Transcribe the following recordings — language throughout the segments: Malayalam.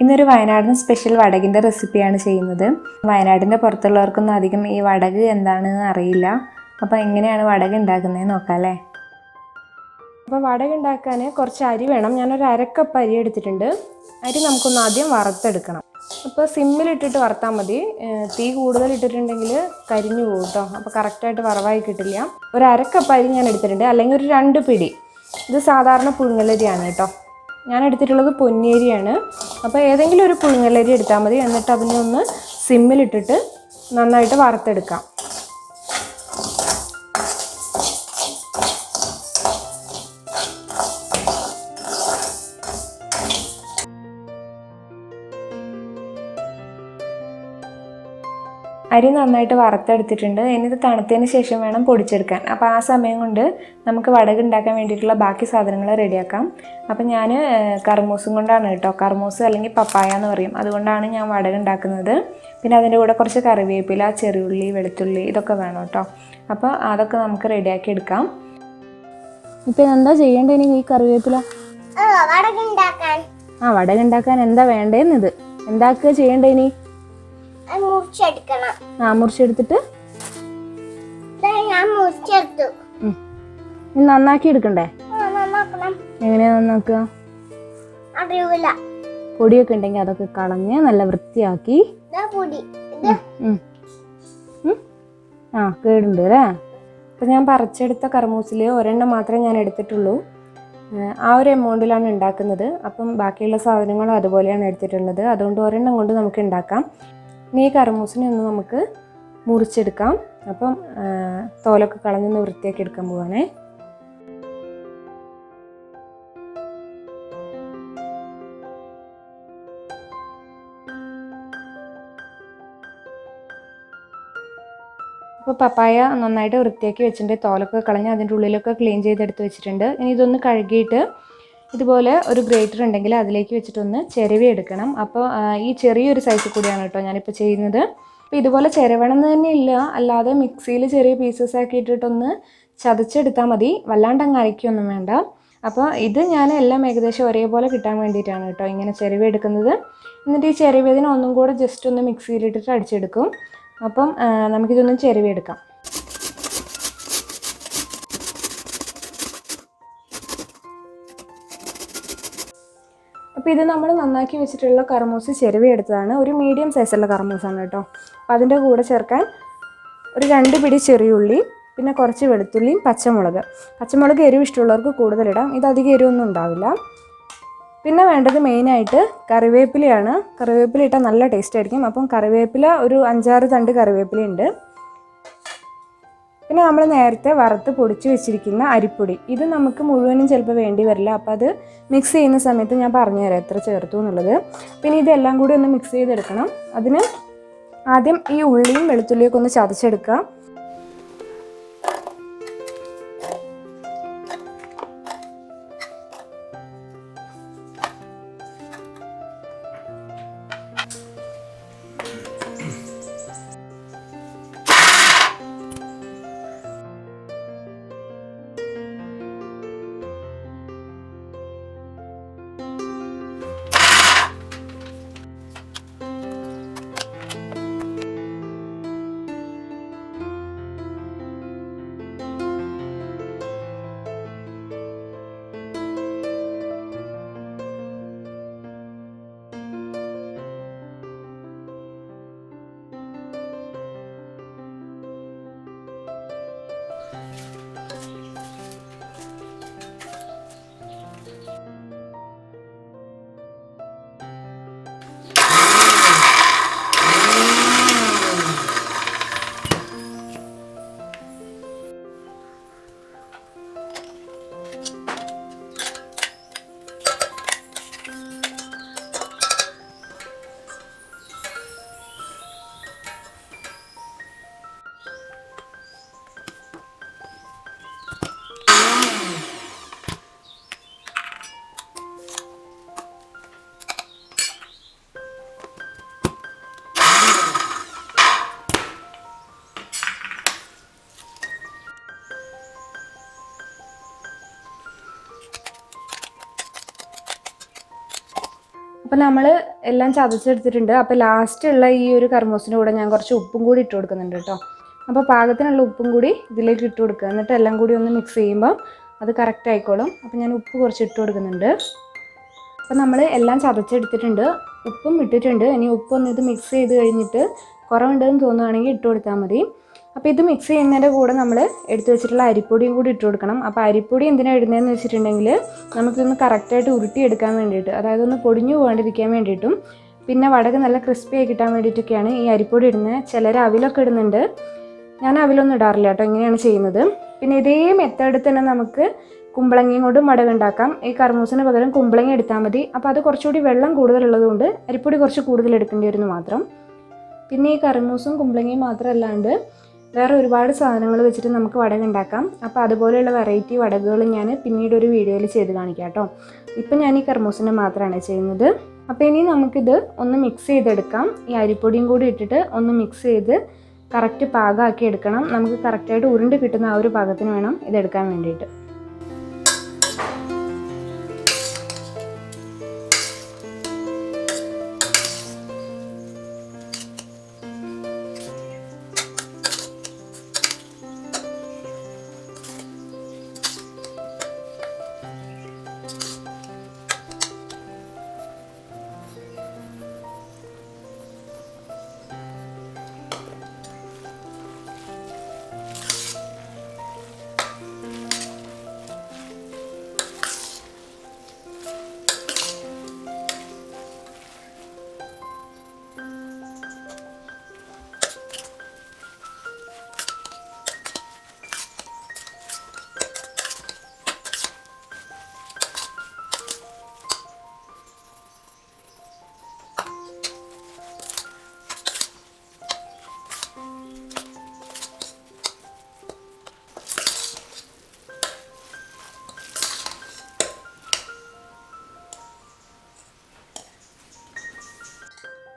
ഇന്നൊരു വയനാടൻ സ്പെഷ്യൽ വടകിന്റെ റെസിപ്പിയാണ് ചെയ്യുന്നത്. വയനാടിന്റെ പുറത്തുള്ളവർക്കൊന്നും അധികം ഈ വടക് എന്താണെന്ന് അറിയില്ല. അപ്പോൾ എങ്ങനെയാണ് വടക് ഉണ്ടാക്കുന്നത് നോക്കാം അല്ലേ? അപ്പോൾ വടക് ഉണ്ടാക്കാൻ കുറച്ച് അരി വേണം. ഞാനൊരു അരക്കപ്പ് അരി എടുത്തിട്ടുണ്ട്. അരി നമുക്കൊന്ന് ആദ്യം വറുത്തെടുക്കണം. അപ്പോൾ സിമ്മിലിട്ടിട്ട് വറുത്താൽ മതി. തീ കൂടുതൽ ഇട്ടിട്ടുണ്ടെങ്കിൽ കരിഞ്ഞു പോകും കേട്ടോ അപ്പോൾ കറക്റ്റായിട്ട് വറവായി കിട്ടില്ല. ഒരു അരക്കപ്പ് അരി ഞാൻ എടുത്തിട്ടുണ്ട്. അല്ലെങ്കിൽ ഒരു രണ്ട് പിടി. ഇത് സാധാരണ പുഴുങ്ങലരിയാണ് കേട്ടോ ഞാൻ എടുത്തിട്ടുള്ളത് പൊന്നിയരിയാണ് അപ്പോൾ ഏതെങ്കിലും ഒരു പുഴുങ്ങലരി എടുത്താൽ മതി. എന്നിട്ട് അതിനെ ഒന്ന് സിമ്മിലിട്ടിട്ട് നന്നായിട്ട് വറുത്തെടുക്കാം. അരി നന്നായിട്ട് വറുത്തെടുത്തിട്ടുണ്ട്. ഇനി ഇത് തണുത്തതിന് ശേഷം വേണം പൊടിച്ചെടുക്കാൻ. അപ്പോൾ ആ സമയം കൊണ്ട് നമുക്ക് വടക് ഉണ്ടാക്കാൻ വേണ്ടിയിട്ടുള്ള ബാക്കി സാധനങ്ങൾ റെഡിയാക്കാം. അപ്പോൾ ഞാൻ കർമൂസും കൊണ്ടാണ് കേട്ടോ. കർമൂസ് അല്ലെങ്കിൽ പപ്പായ എന്ന് പറയും. അതുകൊണ്ടാണ് ഞാൻ വടക് ഉണ്ടാക്കുന്നത്. പിന്നെ അതിന്റെ കൂടെ കുറച്ച് കറിവേപ്പില ചെറിയുള്ളി വെളുത്തുള്ളി ഇതൊക്കെ വേണം കേട്ടോ. അപ്പോൾ അതൊക്കെ നമുക്ക് റെഡിയാക്കി എടുക്കാം. ഇപ്പം എന്താ ചെയ്യേണ്ടത് ഇനി ഈ കറിവേപ്പില? ആ, വടക് ഉണ്ടാക്കാൻ എന്താ വേണ്ടതെന്നത് എന്താക്കുക ചെയ്യേണ്ടത് ഇനി? മുറിച്ചെടുക്കണം. ആ മുറിച്ചെടുത്തിട്ട്? ഞാൻ മുറിച്ചെടുത്തു. നന്നാക്കി എടുക്കണ്ടേ? എങ്ങനെയാ നന്നാക്കുക? അറിയൂല. പൊടിയൊക്കെ ഉണ്ടെങ്കിൽ അതൊക്കെ കളഞ്ഞ് നല്ല വൃത്തിയാക്കി. ആ കേടുണ്ട് അല്ലേ? അപ്പം ഞാൻ പറിച്ചെടുത്ത കർമൂസിൽ ഒരെണ്ണം മാത്രമേ ഞാൻ എടുത്തിട്ടുള്ളൂ. ആ ഒരു എമൗണ്ടിലാണ് ഉണ്ടാക്കുന്നത്. അപ്പം ബാക്കിയുള്ള സാധനങ്ങളും അതുപോലെയാണ് എടുത്തിട്ടുള്ളത്. അതുകൊണ്ട് ഒരെണ്ണം കൊണ്ട് നമുക്ക് ഉണ്ടാക്കാം. ഇനി ഈ കറുമൂസിനെ ഒന്ന് നമുക്ക് മുറിച്ചെടുക്കാം. അപ്പം തോലൊക്കെ കളഞ്ഞൊന്ന് വൃത്തിയാക്കി എടുക്കാൻ പോവാണേ. അപ്പോൾ പപ്പായ നന്നായിട്ട് വൃത്തിയാക്കി വെച്ചിട്ടുണ്ട്. തോലൊക്കെ കളഞ്ഞ് അതിന്റെ ഉള്ളിലൊക്കെ ക്ലീൻ ചെയ്തെടുത്ത് വെച്ചിട്ടുണ്ട്. ഇനി ഇതൊന്ന് കഴുകിയിട്ട് ഇതുപോലെ ഒരു ഗ്രേറ്റർ ഉണ്ടെങ്കിൽ അതിലേക്ക് വെച്ചിട്ടൊന്ന് ചിരവി എടുക്കണം. അപ്പോൾ ഈ ചെറിയൊരു സൈസിൽ കൂടിയാണ് കേട്ടോ ഞാനിപ്പോൾ ചെയ്യുന്നത്. അപ്പോൾ ഇതുപോലെ ചിരവണമെന്ന് തന്നെ ഇല്ല. അല്ലാതെ മിക്സിയിൽ ചെറിയ പീസസ് ആക്കി ഇട്ടിട്ടൊന്ന് ചതച്ചെടുത്താൽ മതി. വല്ലാണ്ട് അങ്ങ് അരയ്ക്കൊന്നും വേണ്ട. അപ്പോൾ ഇത് ഞാൻ എല്ലാം ഏകദേശം ഒരേപോലെ കിട്ടാൻ വേണ്ടിയിട്ടാണ് കേട്ടോ ഇങ്ങനെ ചിരവി എടുക്കുന്നത്. എന്നിട്ട് ഈ ചിരവിയതിനെ ഒന്നും കൂടെ ജസ്റ്റ് ഒന്ന് മിക്സിയിലിട്ടിട്ട് അടിച്ചെടുക്കും. അപ്പം നമുക്കിതൊന്ന് ചിരവി എടുക്കാം. അപ്പോൾ ഇത് നമ്മൾ നന്നാക്കി വെച്ചിട്ടുള്ള കർമൂസ് ചെരുവി എടുത്തതാണ്. ഒരു മീഡിയം സൈസുള്ള കർമൂസാണ് കേട്ടോ. അപ്പോൾ അതിന്റെ കൂടെ ചേർക്കാൻ ഒരു രണ്ട് പിടി ചെറിയുള്ളി പിന്നെ കുറച്ച് വെളുത്തുള്ളിയും പച്ചമുളക്. പച്ചമുളക് എരിവ് ഇഷ്ടമുള്ളവർക്ക് കൂടുതലിടാം ഇത് അധികം എരിവൊന്നും ഉണ്ടാവില്ല. പിന്നെ വേണ്ടത് മെയിനായിട്ട് കറിവേപ്പിലയാണ്. കറിവേപ്പില ഇട്ടാൽ നല്ല ടേസ്റ്റ് ആയിരിക്കും. അപ്പം കറിവേപ്പില ഒരു അഞ്ചാറ് തണ്ട് കറിവേപ്പില ഉണ്ട്. പിന്നെ നമ്മൾ നേരത്തെ വറുത്ത് പൊടിച്ച് വെച്ചിരിക്കുന്ന അരിപ്പൊടി. ഇത് നമുക്ക് മുഴുവനും ചിലപ്പോൾ വേണ്ടി വരില്ല. അപ്പോൾ അത് മിക്സ് ചെയ്യുന്ന സമയത്ത് ഞാൻ പറഞ്ഞുതരാം എത്ര ചേർത്തു എന്നുള്ളത്. പിന്നെ ഇതെല്ലാം കൂടി ഒന്ന് മിക്സ് ചെയ്തെടുക്കണം. അതിന് ആദ്യം ഈ ഉള്ളിയും വെളുത്തുള്ളിയൊക്കെ ഒന്ന് ചതച്ചെടുക്കുക. അപ്പോൾ നമ്മൾ എല്ലാം ചതച്ചെടുത്തിട്ടുണ്ട്. അപ്പോൾ ലാസ്റ്റുള്ള ഈ ഒരു കർമൂസിന്റെ കൂടെ ഞാൻ കുറച്ച് ഉപ്പും കൂടി ഇട്ട് കൊടുക്കുന്നുണ്ട് കേട്ടോ അപ്പോൾ പാകത്തിനുള്ള ഉപ്പും കൂടി ഇതിലേക്ക് ഇട്ട് കൊടുക്കുക. എന്നിട്ട് എല്ലാം കൂടി ഒന്ന് മിക്സ് ചെയ്യുമ്പോൾ അത് കറക്റ്റ് ആയിക്കോളും. അപ്പോൾ ഞാൻ ഉപ്പ് കുറച്ച് ഇട്ട് കൊടുക്കുന്നുണ്ട്. അപ്പോൾ നമ്മൾ എല്ലാം ചതച്ചെടുത്തിട്ടുണ്ട്. ഉപ്പും ഇട്ടിട്ടുണ്ട്. ഇനി ഉപ്പൊന്ന് ഇത് മിക്സ് ചെയ്ത് കഴിഞ്ഞിട്ട് കുറവുണ്ടെന്ന് തോന്നുകയാണെങ്കിൽ ഇട്ട് കൊടുത്താൽ മതി. അപ്പോൾ ഇത് മിക്സ് ചെയ്യുന്നതിന്റെ കൂടെ നമ്മൾ എടുത്തു വെച്ചിട്ടുള്ള അരിപ്പൊടിയും കൂടി ഇട്ട് കൊടുക്കണം. അപ്പോൾ അരിപ്പൊടി എന്തിനാണ് ഇടുന്നതെന്ന് വെച്ചിട്ടുണ്ടെങ്കിൽ നമുക്കിതൊന്ന് കറക്റ്റായിട്ട് ഉരുട്ടിയെടുക്കാൻ വേണ്ടിയിട്ട് അതായത് ഒന്ന് പൊടിഞ്ഞു പോകാണ്ടിരിക്കാൻ വേണ്ടിയിട്ടും പിന്നെ വടക് നല്ല ക്രിസ്പി ആയി കിട്ടാൻ വേണ്ടിയിട്ടൊക്കെയാണ് ഈ അരിപ്പൊടി ഇടുന്നത് ചിലർ അവിലൊക്കെ ഇടുന്നുണ്ട്. ഞാൻ അവിലൊന്നും ഇടാറില്ല കേട്ടോ ഇങ്ങനെയാണ് ചെയ്യുന്നത്. പിന്നെ ഇതേ മെത്തേഡ് തന്നെ നമുക്ക് കുമ്പളങ്ങയും കൊണ്ടും വടക ഉണ്ടാക്കാം. ഈ കർമൂസിന് പകരം കുമ്പളങ്ങ എടുത്താൽ മതി. അപ്പോൾ അത് കുറച്ചുകൂടി വെള്ളം കൂടുതലുള്ളതുകൊണ്ട് അരിപ്പൊടി കുറച്ച് കൂടുതൽ എടുക്കേണ്ടി വരുന്നു മാത്രം. പിന്നെ ഈ കർമൂസും കുമ്പളങ്ങയും മാത്രമല്ലാണ്ട് വേറെ ഒരുപാട് സാധനങ്ങൾ വെച്ചിട്ട് നമുക്ക് വടക ഉണ്ടാക്കാം. അപ്പോൾ അതുപോലെയുള്ള വെറൈറ്റി വടകുകൾ ഞാൻ പിന്നീട് ഒരു വീഡിയോയിൽ ചെയ്ത് കാണിക്കാം കേട്ടോ. ഇപ്പം ഞാൻ ഈ കർമൂസിനെ മാത്രമാണ് ചെയ്യുന്നത്. അപ്പോൾ ഇനി നമുക്കിത് ഒന്ന് മിക്സ് ചെയ്തെടുക്കാം. ഈ അരിപ്പൊടിയും കൂടി ഇട്ടിട്ട് ഒന്ന് മിക്സ് ചെയ്ത് കറക്റ്റ് പാകമാക്കി എടുക്കണം. നമുക്ക് കറക്റ്റായിട്ട് ഉരുണ്ട് കിട്ടുന്ന ആ ഒരു പാകത്തിന് വേണം ഇതെടുക്കാൻ വേണ്ടിയിട്ട്.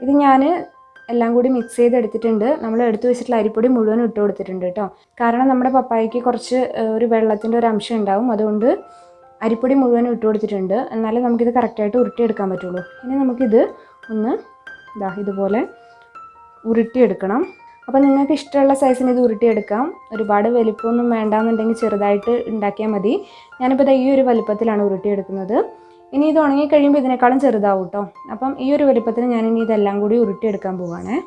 ഇത് ഞാൻ എല്ലാം കൂടി മിക്സ് ചെയ്തെടുത്തിട്ടുണ്ട്. നമ്മൾ എടുത്തു വെച്ചിട്ടുള്ള അരിപ്പൊടി മുഴുവൻ ഇട്ട് കൊടുത്തിട്ടുണ്ട് കേട്ടോ കാരണം നമ്മുടെ പപ്പായക്ക് കുറച്ച് ഒരു വെള്ളത്തിന്റെ ഒരു അംശം ഉണ്ടാവും. അതുകൊണ്ട് അരിപ്പൊടി മുഴുവൻ ഇട്ട് കൊടുത്തിട്ടുണ്ട്. എന്നാലേ നമുക്കിത് കറക്റ്റായിട്ട് ഉരുട്ടിയെടുക്കാൻ പറ്റുള്ളൂ. ഇനി നമുക്കിത് ഒന്ന് ഇതാ ഇതുപോലെ ഉരുട്ടിയെടുക്കണം. അപ്പോൾ നിങ്ങൾക്ക് ഇഷ്ടമുള്ള സൈസിന് ഇത് ഉരുട്ടിയെടുക്കാം. ഒരുപാട് വലിപ്പമൊന്നും വേണ്ടാന്നുണ്ടെങ്കിൽ ചെറുതായിട്ട് ഉണ്ടാക്കിയാൽ മതി. ഞാനിപ്പോൾ ഈ ഒരു വലിപ്പത്തിലാണ് ഉരുട്ടിയെടുക്കുന്നത്. ഇനി ഇത് ഉണങ്ങി കഴിയുമ്പോൾ ഇതിനേക്കാളും ചെറുതാവും കേട്ടോ അപ്പം ഈ ഒരു വലിപ്പത്തിന് ഞാൻ ഇനി ഇതെല്ലാം കൂടി ഉരുട്ടിയെടുക്കാൻ പോവാണേ.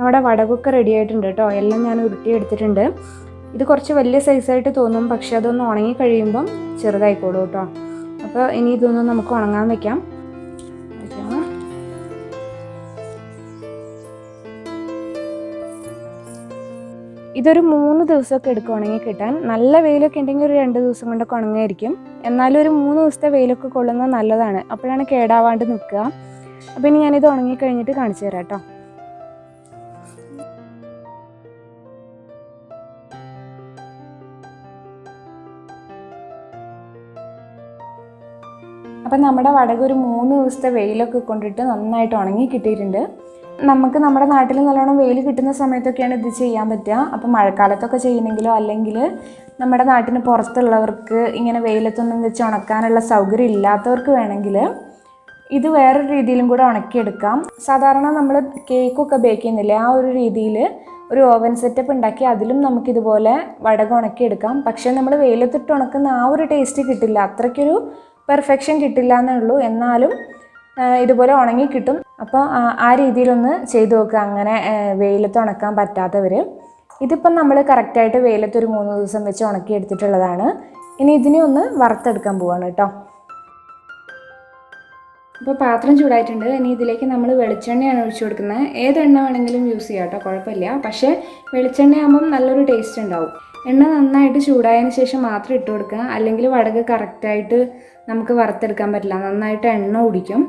നമ്മുടെ വടകൊക്കെ റെഡി ആയിട്ടുണ്ട് കേട്ടോ എല്ലാം ഞാൻ ഉരുട്ടി എടുത്തിട്ടുണ്ട്. ഇത് കുറച്ച് വലിയ സൈസായിട്ട് തോന്നും പക്ഷെ അതൊന്ന് ഉണങ്ങി കഴിയുമ്പം ചെറുതായിക്കോളൂ കേട്ടോ അപ്പോൾ ഇനി ഇതൊന്നും നമുക്ക് ഉണങ്ങാൻ വെക്കാം. ഇതൊരു മൂന്ന് ദിവസമൊക്കെ എടുക്കും ഉണങ്ങി കിട്ടാൻ. നല്ല വെയിലൊക്കെ ഉണ്ടെങ്കിൽ ഒരു രണ്ട് ദിവസം കൊണ്ടൊക്കെ ഉണങ്ങായിരിക്കും. എന്നാലും ഒരു മൂന്ന് ദിവസത്തെ വെയിലൊക്കെ കൊള്ളുന്നത് നല്ലതാണ്. അപ്പോഴാണ് കേടാവാണ്ട് നിൽക്കുക. അപ്പോൾ ഇനി ഞാനിത് ഉണങ്ങി കഴിഞ്ഞിട്ട് കാണിച്ചു തരാം കേട്ടോ അപ്പം നമ്മുടെ വടക ഒരു മൂന്ന് ദിവസത്തെ വെയിലൊക്കെ കൊണ്ടിട്ട് നന്നായിട്ട് ഉണങ്ങി കിട്ടിയിട്ടുണ്ട്. നമുക്ക് നമ്മുടെ നാട്ടിൽ നല്ലോണം വെയിൽ കിട്ടുന്ന സമയത്തൊക്കെയാണ് ഇത് ചെയ്യാൻ പറ്റുക. അപ്പം മഴക്കാലത്തൊക്കെ ചെയ്യണമെങ്കിലോ അല്ലെങ്കിൽ നമ്മുടെ നാട്ടിന് പുറത്തുള്ളവർക്ക് ഇങ്ങനെ വെയിലത്തൊന്നും വെച്ച് ഉണക്കാനുള്ള സൗകര്യം ഇല്ലാത്തവർക്ക് വേണമെങ്കിൽ ഇത് വേറൊരു രീതിയിലും കൂടെ ഉണക്കിയെടുക്കാം. സാധാരണ നമ്മൾ കേക്കൊക്കെ ബേക്ക് ചെയ്യുന്നില്ലേ? ആ ഒരു രീതിയിൽ ഒരു ഓവൻ സെറ്റപ്പ് ഉണ്ടാക്കി അതിലും നമുക്കിതുപോലെ വടക ഉണക്കിയെടുക്കാം. പക്ഷേ നമ്മൾ വെയിലത്തിട്ട് ഉണക്കുന്ന ആ ഒരു ടേസ്റ്റ് കിട്ടില്ല. അത്രയ്ക്കൊരു പെർഫെക്ഷൻ കിട്ടില്ല എന്നേ ഉള്ളൂ. എന്നാലും ഇതുപോലെ ഉണങ്ങി കിട്ടും. അപ്പോൾ ആ- രീതിയിലൊന്ന് ചെയ്തു നോക്കുക അങ്ങനെ വെയിലത്ത് ഉണക്കാൻ പറ്റാത്തവർ ഇതിപ്പം നമ്മൾ കറക്റ്റായിട്ട് വെയിലത്ത് ഒരു മൂന്ന് ദിവസം വെച്ച് ഉണക്കി എടുത്തിട്ടുള്ളതാണ്. ഇനി ഇതിനെ ഒന്ന് വറുത്തെടുക്കാൻ പോവാണ് കേട്ടോ. അപ്പോൾ പാത്രം ചൂടായിട്ടുണ്ട്. ഇനി ഇതിലേക്ക് നമ്മൾ വെളിച്ചെണ്ണയാണ് ഒഴിച്ചു കൊടുക്കുന്നത്. ഏത് വേണമെങ്കിലും യൂസ് ചെയ്യാം കേട്ടോ. കുഴപ്പമില്ല. പക്ഷേ വെളിച്ചെണ്ണ ആകുമ്പം നല്ലൊരു ടേസ്റ്റ് ഉണ്ടാവും. എണ്ണ നന്നായിട്ട് ചൂടായതിന് ശേഷം മാത്രം ഇട്ട് കൊടുക്കുക. അല്ലെങ്കിൽ വടക് കറക്റ്റായിട്ട് നമുക്ക് വറുത്തെടുക്കാൻ പറ്റില്ല. നന്നായിട്ട് എണ്ണ കുടിക്കും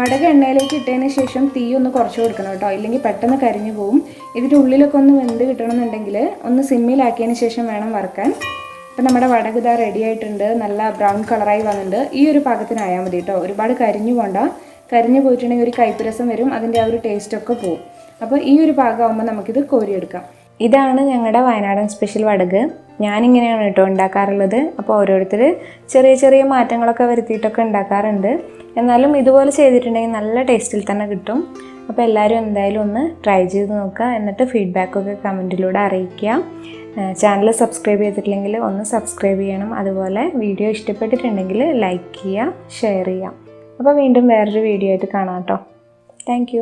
വടക എണ്ണയിലേക്ക് ഇട്ടതിന് ശേഷം തീ ഒന്ന് കുറച്ച് കൊടുക്കണം കേട്ടോ. ഇല്ലെങ്കിൽ പെട്ടെന്ന് കരിഞ്ഞു പോകും ഇതിന്റെ ഉള്ളിലൊക്കെ ഒന്ന് വെന്ത് കിട്ടണമെന്നുണ്ടെങ്കിൽ ഒന്ന് സിമ്മിലാക്കിയതിന് ശേഷം വേണം വറുക്കാൻ. ഇപ്പം നമ്മുടെ വടക ഇതാ റെഡി ആയിട്ടുണ്ട്. നല്ല ബ്രൗൺ കളറായി വന്നിട്ടുണ്ട്. ഈ ഒരു പാകത്തിനായാൽ മതി കേട്ടോ. ഒരുപാട് കരിഞ്ഞു പോണ്ട. കരിഞ്ഞു പോയിട്ടുണ്ടെങ്കിൽ ഒരു കൈപ്പുരസം വരും. അതിന്റെ ആ ഒരു ടേസ്റ്റൊക്കെ പോകും അപ്പോൾ ഈ ഒരു പാകമാകുമ്പോൾ നമുക്കിത് കോരിയെടുക്കാം. ഇതാണ് ഞങ്ങളുടെ വയനാടൻ സ്പെഷ്യൽ വടക്. ഞാനിങ്ങനെയാണ് കേട്ടോ ഉണ്ടാക്കാറുള്ളത്. അപ്പോൾ ഓരോരുത്തർ ചെറിയ ചെറിയ മാറ്റങ്ങളൊക്കെ വരുത്തിയിട്ടൊക്കെ ഉണ്ടാക്കാറുണ്ട്. എന്നാലും ഇതുപോലെ ചെയ്തിട്ടുണ്ടെങ്കിൽ നല്ല ടേസ്റ്റിൽ തന്നെ കിട്ടും. അപ്പോൾ എല്ലാവരും എന്തായാലും ഒന്ന് ട്രൈ ചെയ്ത് നോക്കുക. എന്നിട്ട് ഫീഡ്ബാക്കൊക്കെ കമന്റിലൂടെ അറിയിക്കുക. ചാനൽ സബ്സ്ക്രൈബ് ചെയ്തിട്ടില്ലെങ്കിൽ ഒന്ന് സബ്സ്ക്രൈബ് ചെയ്യണം. അതുപോലെ വീഡിയോ ഇഷ്ടപ്പെട്ടിട്ടുണ്ടെങ്കിൽ ലൈക്ക് ചെയ്യുക ഷെയർ ചെയ്യുക. അപ്പോൾ വീണ്ടും വേറൊരു വീഡിയോ ആയിട്ട് കാണാം കേട്ടോ. താങ്ക്